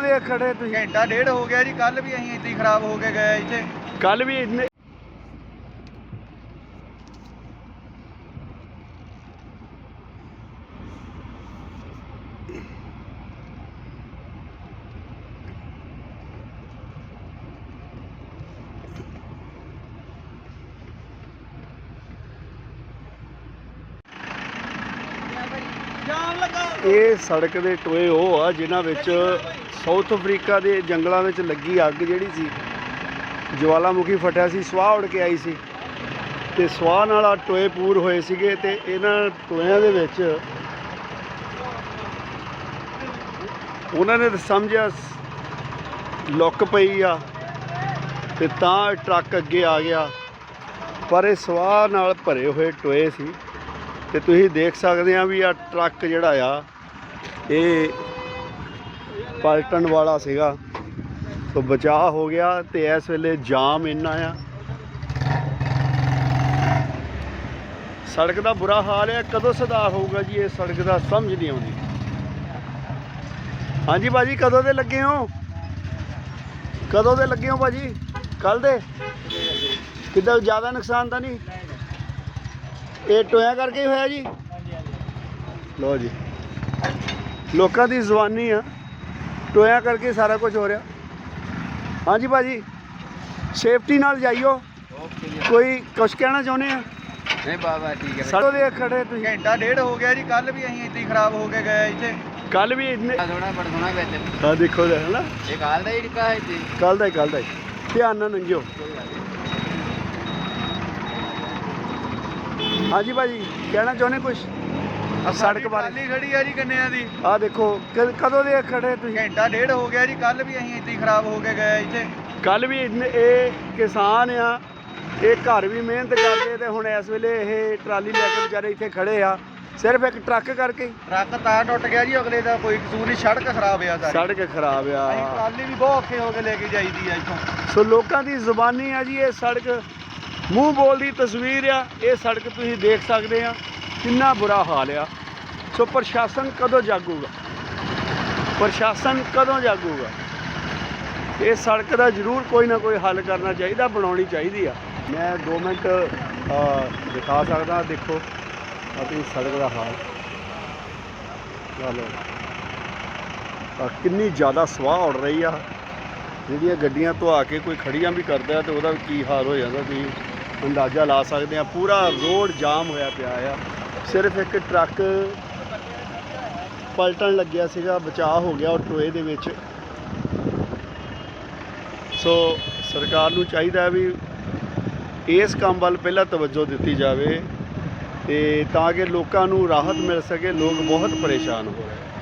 ਕਦੋਂ ਦੇ ਖੜੇ ਤੁਸੀਂ। ਘੰਟਾ ਡੇਢ ਹੋ ਗਿਆ ਜੀ ਕੱਲ ਵੀ ਅਸੀਂ ਹੀ ਖਰਾਬ ਹੋ ਕੇ ਗਏ ਇੱਥੇ। ਕੱਲ ਵੀ ਇੰਨੇ ਇਹ ਸੜਕ ਦੇ ਟੋਏ ਉਹ ਆ ਜਿਨ੍ਹਾਂ ਵਿੱਚ ਸਾਊਥ ਅਫਰੀਕਾ ਦੇ ਜੰਗਲਾਂ ਵਿੱਚ ਲੱਗੀ ਅੱਗ ਜਿਹੜੀ ਸੀ ਜਵਾਲਾਮੁਖੀ ਫਟਿਆ ਸੀ ਸਵਾਹ ਉੜ ਕੇ ਆਈ ਸੀ। ਤੇ ਸਵਾਹ ਨਾਲ ਆ ਟੋਏ ਪੂਰ ਹੋਏ ਸੀਗੇ ਤੇ ਇਹਨਾਂ ਟੋਇਆਂ ਦੇ ਵਿੱਚ ਉਹਨਾਂ ਨੇ ਸਮਝਿਆ ਲੁੱਕ ਪਈ ਆ ਤੇ ਤਾਂ ਟਰੱਕ ਅੱਗੇ ਆ ਗਿਆ। ਪਰ ਇਹ ਸਵਾਹ ਨਾਲ ਭਰੇ ਹੋਏ ਟੋਏ ਸੀ। ਤੇ ਤੁਸੀਂ ਦੇਖ ਸਕਦੇ ਆ ਵੀ ਆ ਟਰੱਕ ਜਿਹੜਾ ਆ, ਇਹ ਪਲਟਣ ਵਾਲਾ ਸੀਗਾ। ਸੋ ਬਚਾਅ ਹੋ ਗਿਆ ਤੇ ਇਸ ਵੇਲੇ ਜਾਮ ਇੰਨਾ ਆ। ਸੜਕ ਦਾ ਬੁਰਾ ਹਾਲ ਹੈ ਕਦੋਂ ਸੁਧਾਰ ਹੋਊਗਾ ਜੀ ਇਹ ਸੜਕ ਦਾ ਸਮਝ ਨਹੀਂ ਆਉਂਦੀ। ਹਾਂਜੀ ਬਾਜੀ ਕਦੋਂ ਦੇ ਲੱਗੇ ਹੋ? ਕਦੋਂ ਦੇ ਲੱਗੇ ਹੋ ਬਾਜੀ ਕੱਲ ਦੇ? ਕਿੱਦਾਂ, ਜ਼ਿਆਦਾ ਨੁਕਸਾਨ ਤਾਂ ਨਹੀਂ? ਇਹ ਟੋਇਆ ਕਰਕੇ ਹੀ ਹੋਇਆ ਜੀ? ਲੋ ਜੀ। ਲੋਕਾਂ ਦੀ ਜ਼ੁਬਾਨੀ ਆ। ਟੋਇਆ ਕਰਕੇ ਸਾਰਾ ਕੁਝ ਹੋ ਰਿਹਾ। ਹਾਂਜੀ ਭਾਜੀ ਸੇਫਟੀ ਨਾਲ ਜਾਈਓ। ਕੋਈ ਕੁਝ ਕਹਿਣਾ ਚਾਹੁੰਦੇ ਆ? ਨਹੀਂ ਬਾਬਾ ਠੀਕ ਹੈ। ਸੜੋ ਦੇ ਖੜੇ ਤੁਸੀਂ। ਘੰਟਾ ਡੇਢ ਹੋ ਗਿਆ ਜੀ ਕੱਲ ਵੀ ਅਸੀਂ ਹੀ ਖਰਾਬ ਹੋ ਕੇ ਗਏ ਇੱਥੇ। ਕੱਲ ਵੀ ਇੰਨੇ ਥੋੜਾ ਬੜਾ ਵਿੱਚ। ਆ ਦੇਖੋ ਦੇ ਹਨਾ? ਇਹ ਕਾਲ ਦਾ ਹੀ ਟਿਕਾ ਹੈ ਜੀ ਕੱਲ ਦਾ ਹੀ ਕੱਲ ਦਾ ਹੀ। ਧਿਆਨ ਨਾਲ ਲੰਘਿਓ ਹਾਂਜੀ ਭਾਜੀ ਕਹਿਣਾ ਚਾਹੁੰਦੇ ਕੁਝ ਸੜਕ ਬਾਰੇ। ਖਾਲੀ ਖੜੀ ਆ ਜੀ ਕੰਨਿਆਂ ਦੀ। ਆ ਦੇਖੋ ਕ- ਕਦੋਂ ਦੇ ਖੜੇ ਤੁਸੀਂ? ਘੰਟਾ ਡੇਢ ਹੋ ਗਿਆ ਜੀ ਕੱਲ ਵੀ ਅਸੀਂ ਇੱਦਾਂ ਹੀ ਖਰਾਬ ਹੋ ਕੇ ਗਏ ਇੱਥੇ। ਕੱਲ ਵੀ ਇਹ ਕਿਸਾਨ ਆ ਇਹ ਘਰ ਵੀ ਮਿਹਨਤ ਕਰਦੇ ਤੇ ਹੁਣ ਇਸ ਵੇਲੇ ਇਹ ਟਰਾਲੀ ਲੈ ਕੇ ਵਿਚਾਰੇ ਇੱਥੇ ਖੜੇ ਆ। ਸਿਰਫ ਇੱਕ ਟਰੱਕ ਕਰਕੇ? ਹੀ। ਟਰੱਕ ਤਾਂ ਟੁੱਟ ਗਿਆ ਜੀ ਅਗਲੇ ਦਾ ਕੋਈ ਕਸੂਰ ਨਹੀਂ ਸੜਕ ਖਰਾਬ ਆ ਸਾਰੀ। ਸੜਕ ਖਰਾਬ ਅਸੀਂ ਆ ਟਰਾਲੀ ਵੀ ਬਹੁਤ ਔਖੇ ਹੋ ਕੇ ਲੈ ਕੇ ਜਾਈਦੀ ਆ ਇੱਥੋਂ। ਸੋ ਲੋਕਾਂ ਦੀ ਜ਼ੁਬਾਨੀ ਆ ਜੀ ਇਹ ਸੜਕ ਮੂੰਹ ਬੋਲ ਦੀ ਤਸਵੀਰ ਆ, ਇਹ ਸੜਕ ਤੁਸੀਂ ਦੇਖ ਸਕਦੇ ਆ, ਕਿੰਨਾ ਬੁਰਾ ਹਾਲ ਆ। ਸੋ ਪ੍ਰਸ਼ਾਸਨ ਕਦੋਂ ਜਾਗੂਗਾ? ਪ੍ਰਸ਼ਾਸਨ ਕਦੋਂ ਜਾਗੂਗਾ? ਇਹ ਸੜਕ ਦਾ ਜ਼ਰੂਰ ਕੋਈ ਨਾ ਕੋਈ ਹੱਲ ਕਰਨਾ ਚਾਹੀਦਾ, ਬਣਾਉਣੀ ਚਾਹੀਦੀ ਆ। ਮੈਂ 2 ਮਿੰਟ ਦਿਖਾ ਸਕਦਾ, ਦੇਖੋ, ਆਪਣੀ ਸੜਕ ਦਾ ਹਾਲ। ਚਲੋ। ਕਿੰਨੀ ਜ਼ਿਆਦਾ ਸਵਾਹ ਉੜ ਰਹੀ ਆ। ਜਿਹੜੀਆਂ ਗੱਡੀਆਂ ਧਵਾ ਕੇ ਕੋਈ ਖੜੀਆਂ ਵੀ ਕਰਦਾ ਤੇ ਉਹਦਾ ਕੀ ਹਾਲ ਹੋ ਜਾਂਦਾ, ਤੁਸੀਂ ਅੰਦਾਜ਼ਾ ਲਾ ਸਕਦੇ ਆ ਪੂਰਾ ਰੋਡ ਜਾਮ ਹੋਇਆ ਪਿਆ ਆ। ਸਿਰਫ ਇੱਕ ਟਰੱਕ ਪਲਟਣ ਲੱਗਿਆ ਸੀਗਾ, ਬਚਾਅ ਹੋ ਗਿਆ ਉਹ ਟੋਏ ਦੇ ਵਿੱਚ। ਸੋ ਸਰਕਾਰ ਨੂੰ ਚਾਹੀਦਾ ਵੀ ਇਸ ਕੰਮ ਵੱਲ ਪਹਿਲਾਂ ਤਵੱਜੋ ਦਿੱਤੀ ਜਾਵੇ ਤੇ ਤਾਂ ਕਿ ਲੋਕਾਂ ਨੂੰ ਰਾਹਤ ਮਿਲ ਸਕੇ, ਲੋਕ ਬਹੁਤ ਪਰੇਸ਼ਾਨ ਹੋ ਰਹੇ